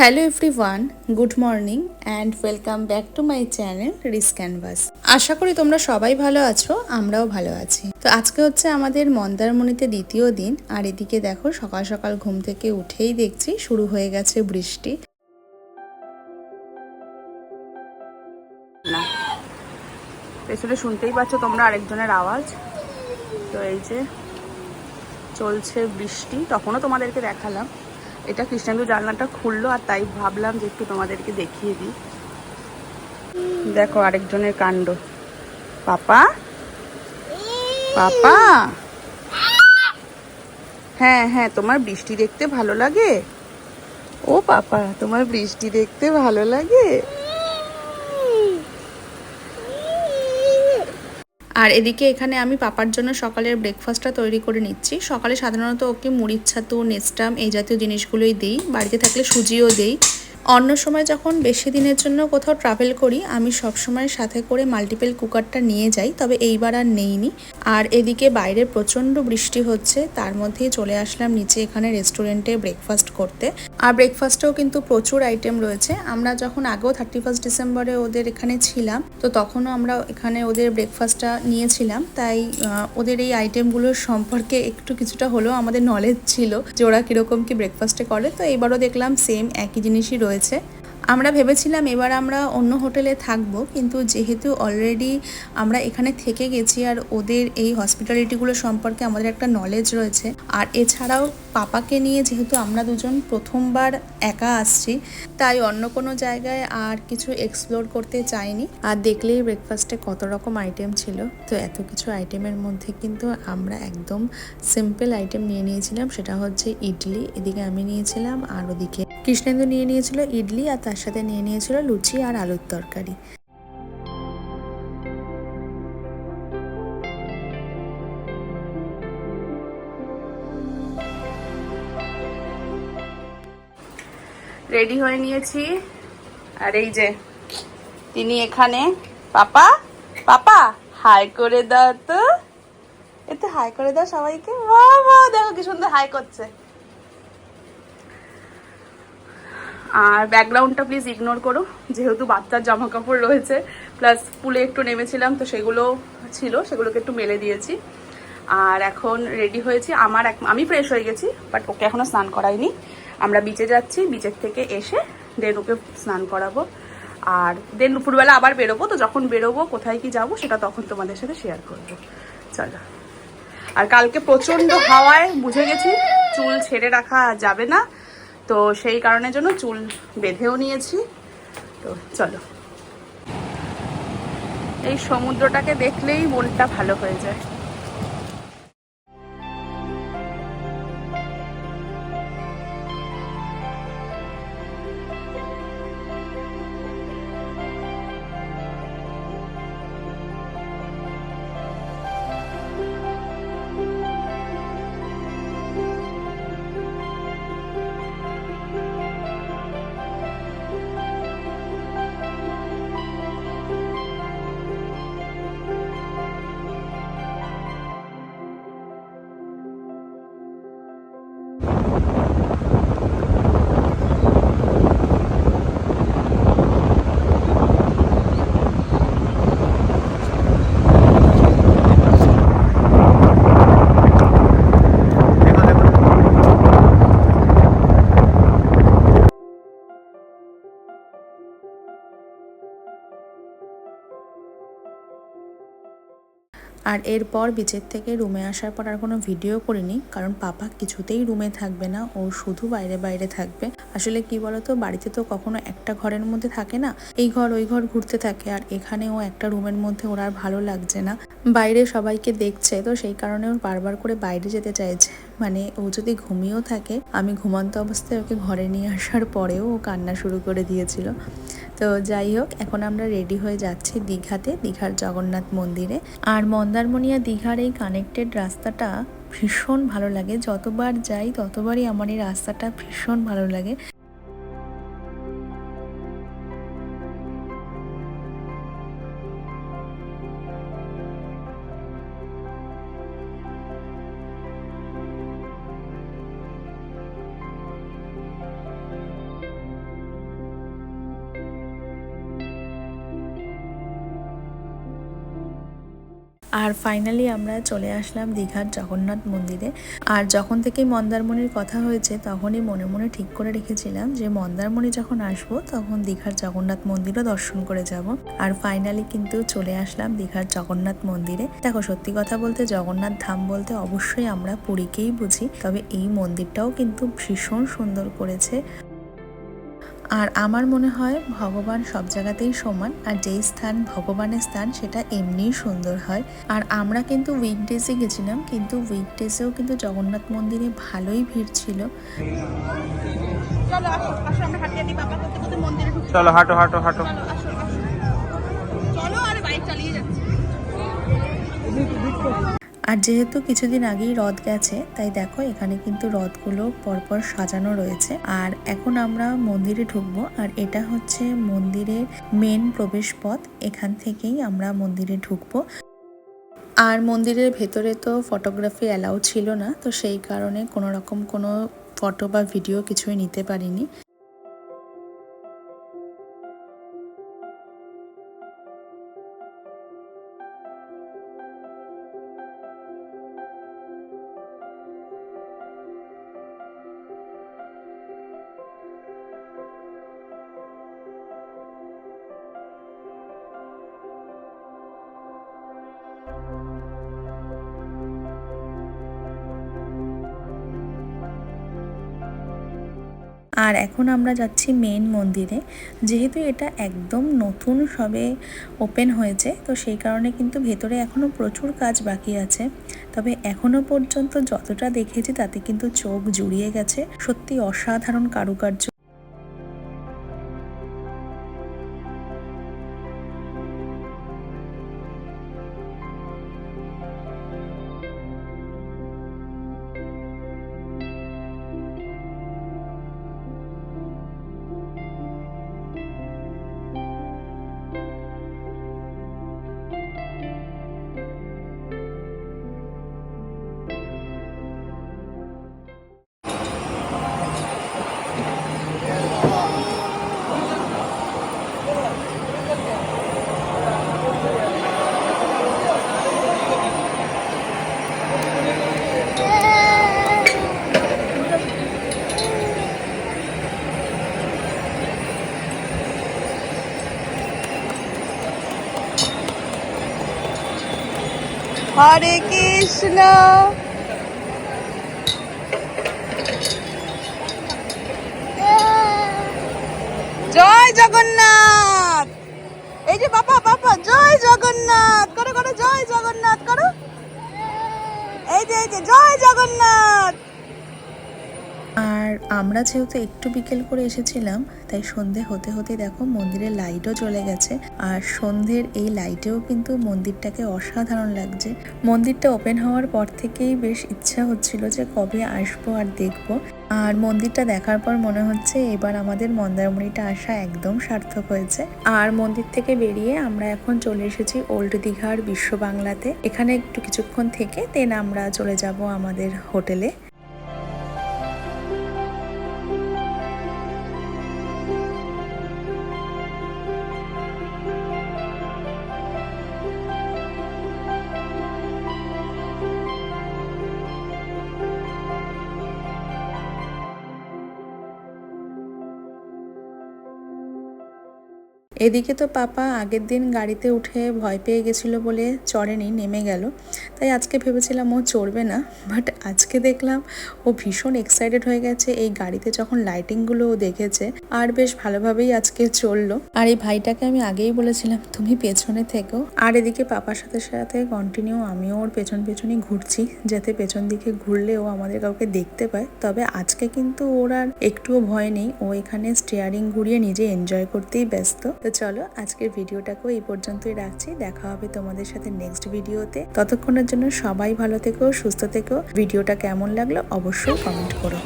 Hello everyone good morning and welcome back to my channel Rish canvas আশা করি তোমরা সবাই ভালো আছো, আমরাও ভালো আছি। তো আজকে হচ্ছে আমাদের মন্দারমণিতে দ্বিতীয় দিন, আর এদিকে দেখো সকাল সকাল ঘুম থেকে উঠেই দেখছি শুরু হয়ে গেছে বৃষ্টি। না পেছনে শুনতেই পাচ্ছ তোমরা আরেকজনের আওয়াজ। তো এই যে চলছে বৃষ্টি, তখনও তোমাদেরকে দেখালাম। এটা কৃষ্ণাঙ্গু জানলাটা খুললো আর তাই ভাবলাম যে একটু তোমাদেরকে দেখিয়ে দিই। দেখো আরেকজনের কাণ্ড। পাপা? পাপা? হ্যাঁ হ্যাঁ তোমার বৃষ্টি দেখতে ভালো লাগে? ও পাপা, তোমার বৃষ্টি দেখতে ভালো লাগে? আর এদিকে এখানে আমি পাপার জন্য সকালের ব্রেকফাস্টটা তৈরি করে নিচ্ছি। সকালে সাধারণত ওকে মুড়ির ছাতু, নেস্টাম এই জাতীয় জিনিসগুলোই দিই। বাড়িতে থাকলে সুজিও দিই। অন্য সময় যখন বেশি দিনের জন্য কোথাও ট্রাভেল করি, আমি সব সময় সাথে করে মাল্টিপল কুকারটা নিয়ে যাই, তবে এইবার আর নেইনি। আর এদিকে বাইরে প্রচণ্ড বৃষ্টি হচ্ছে, তার মধ্যেই চলে আসলাম নিচে এখানে রেস্টুরেন্টে ব্রেকফাস্ট করতে। আর ব্রেকফাস্টেও কিন্তু প্রচুর আইটেম রয়েছে। আমরা যখন আগেও থার্টি ফার্স্ট ডিসেম্বরে ওদের এখানে ছিলাম, তো তখনও আমরা এখানে ওদের ব্রেকফাস্টটা নিয়েছিলাম। তাই ওদের এই আইটেমগুলোর সম্পর্কে একটু কিছুটা হলেও আমাদের নলেজ ছিল যে ওরা কীরকম কি ব্রেকফাস্টে করে। তো এবারও দেখলাম সেম একই জিনিসই রয়েছে আমরা ভেবেছিলাম এবার আমরা অন্য হোটেলে থাকব, কিন্তু যেহেতু অলরেডি আমরা এখানে থেকে গেছি আর ওদের এই হসপিটালিটিগুলো সম্পর্কে আমাদের একটা নলেজ রয়েছে, আর এছাড়াও পাপাকে নিয়ে যেহেতু আমরা দুজন প্রথমবার একা আসছি, তাই অন্য কোনো জায়গায় আর কিছু এক্সপ্লোর করতে চাইনি। আর দেখলেই ব্রেকফাস্টে কত রকম আইটেম ছিল। তো এত কিছু আইটেমের মধ্যে কিন্তু আমরা একদম সিম্পল আইটেম নিয়ে নিয়েছিলাম, সেটা হচ্ছে ইডলি। এদিকে আমি নিয়েছিলাম আর ওদিকে কৃষ্ণেন্দু নিয়ে নিয়েছিল ইডলি আর তার সাথে নিয়ে নিয়েছিল লুচি আর আলুর তরকারি। রেডি হয়ে নিয়েছি। আর এই যে, তিনি এখানে, পাপা পাপা, হাই করে দাও তো। এতে হাই করে দাও সবাইকে। বাবা দেখো কি সুন্দর হাই করছে। আর ব্যাকগ্রাউন্ডটা প্লিজ ইগনোর করো, যেহেতু বাচ্চার জামা কাপড় রয়েছে প্লাস পুলে একটু নেমেছিলাম, তো সেগুলো ছিল, সেগুলোকে একটু মেলে দিয়েছি। আর এখন রেডি হয়েছি, আমার এক, আমি ফ্রেশ হয়ে গেছি বাট ওকে এখনও স্নান করাইনি। আমরা বিচে যাচ্ছি বিচের থেকে এসে দেন ওকে স্নান করাবো। আর দেন দুপুরবেলা আবার বেরোবো, তো যখন বেরোবো, কোথায় কি যাব, সেটা তখন তোমাদের সাথে শেয়ার করব। চলো। আর কালকে প্রচণ্ড হাওয়ায় বুঝে গেছি, চুল ছেড়ে রাখা যাবে না। তো সেই কারণের জন্য চুল বেঁধেও নিয়েছি। তো চলো। এই সমুদ্রটাকে দেখলেই মনটা ভালো হয়ে যায়। আর এরপর বিচের থেকে রুমে আসার পর আর কোনো ভিডিও করিনি, কারণ পাপা কিছুতেই রুমে থাকবে না, ও শুধু বাইরে বাইরে থাকবে। আসলে কি বলতো, বাড়িতে তো কখনো একটা ঘরের মধ্যে থাকে না, এই ঘর ওই ঘর ঘুরতে থাকে, আর এখানে ও একটা রুমের মধ্যে ওর আর ভালো লাগছে না। বাইরে সবাইকে দেখছে, তো সেই কারণে ওর বারবার করে বাইরে যেতে চাইছে। মানে ও যদি ঘুমিয়েও থাকে, আমি ঘুমন্ত অবস্থায় ওকে ঘরে নিয়ে আসার পরেও ও কান্না শুরু করে দিয়েছিল। তো যাই হোক, এখন আমরা রেডি হয়ে যাচ্ছি দীঘাতে, দীঘার জগন্নাথ মন্দিরে। আর মন্দারমণিয়া দীঘার এই কানেক্টেড রাস্তাটা ভীষণ ভালো লাগে। যতবার যাই, ততবারই আমার এই রাস্তাটা ভীষণ ভালো লাগে। আর ফাইনালি আমরা চলে আসলাম দীঘার জগন্নাথ মন্দিরে। আর যখন থেকেই মন্দারমণির কথা হয়েছে, তখনই মনে মনে ঠিক করে রেখেছিলাম যে মন্দারমণি যখন আসব, তখন দীঘার জগন্নাথ মন্দিরও দর্শন করে যাব। আর ফাইনালি কিন্তু চলে আসলাম দীঘার জগন্নাথ মন্দিরে। দেখো, সত্যি কথা বলতে জগন্নাথ ধাম বলতে অবশ্যই আমরা পুরীকেই বুঝি, তবে এই মন্দিরটাও কিন্তু ভীষণ সুন্দর করেছে। আর আমার মনে হয় ভগবান সব জায়গাতেই সমান আর যেই স্থান ভগবানের স্থান সেটা এমনিই সুন্দর হয়। আর আমরা কিন্তু উইকডেজে গেছিলাম কিন্তু উইকডেজেও কিন্তু জগন্নাথ মন্দিরে ভালোই ভিড় ছিল। চলো হাঁটো হাঁটি হাঁটো। আর যেহেতু কিছুদিন আগেই রথ গেছে, তাই দেখো এখানে কিন্তু রথগুলো পরপর সাজানো রয়েছে। আর এখন আমরা মন্দিরে ঢুকবো, আর এটা হচ্ছে মন্দিরের মেন প্রবেশ পথ এখান থেকেই আমরা মন্দিরে ঢুকবো। আর মন্দিরের ভেতরে তো ফটোগ্রাফি অ্যালাউ ছিল না, তো সেই কারণে কোনো রকম কোনো ফটো বা ভিডিও কিছুই নিতে পারিনি। আর এখন আমরা যাচ্ছি মেন মন্দিরে। যেহেতু এটা একদম নতুন সবে ওপেন হয়েছে, তো সেই কারণে কিন্তু ভেতরে এখনও প্রচুর কাজ বাকি আছে। তবে এখনও পর্যন্ত যতটা দেখেছি তাতে কিন্তু চোখ জুড়িয়ে গেছে। সত্যি অসাধারণ কারুকার্য। হরে কৃষ্ণ। জয় জগন্নাথ। এই যে বাবা বাবা, জয় জগন্নাথ। করো করো, জয় জগন্নাথ, করো। এই যে এই যে, জয় জগন্নাথ। আর আমরা যেহেতু একটু বিকেল করে এসেছিলাম, তাই সন্ধে হতে হতে দেখো মন্দিরের লাইটও চলে গেছে। আর সন্ধ্যের এই লাইটেও কিন্তু মন্দিরটাকে অসাধারণ লাগছে। মন্দিরটা ওপেন হওয়ার পর থেকেই বেশ ইচ্ছা হচ্ছিল যে কবে আসব আর দেখব। আর মন্দিরটা দেখার পর মনে হচ্ছে এবার আমাদের মন্দারমণিটা আসা একদম সার্থক হয়েছে। আর মন্দির থেকে বেরিয়ে আমরা এখন চলে এসেছি ওল্ড দীঘার বিশ্ব বাংলাতে। এখানে একটু কিছুক্ষণ থেকে দেন আমরা চলে যাব আমাদের হোটেলে। এদিকে তো পাপা আগের দিন গাড়িতে উঠে ভয় পেয়ে গেছিল বলে চড়েনি, নেমে গেল। তাই আজকে ভেবেছিলাম ও চড়বে না বাট আজকে দেখলাম ও ভীষণ এক্সাইটেড হয়ে গেছে এই গাড়িতে যখন লাইটিংগুলো ও দেখেছে। আর বেশ ভালোভাবেই আজকে চলল। আর এই ভাইটাকে আমি আগেই বলেছিলাম, তুমি পেছনে থেকো। আর এদিকে পাপার সাথে সাথে কন্টিনিউ আমিও ওর পেছন পেছনই ঘুরছি, যাতে পেছন দিকে ঘুরলে ও আমাদের কাউকে দেখতে পায়। তবে আজকে কিন্তু ওর আর একটুও ভয় নেই, ও এখানে স্টিয়ারিং ঘুরিয়ে নিজে এনজয় করতেই ব্যস্ত। চলো আজকের ভিডিওটাকেও এই পর্যন্তই রাখছি। দেখা হবে তোমাদের সাথে নেক্সট ভিডিওতে। ততক্ষণের জন্য সবাই ভালো থেকো, সুস্থ থেকো। ভিডিওটা কেমন লাগল অবশ্যই কমেন্ট করো।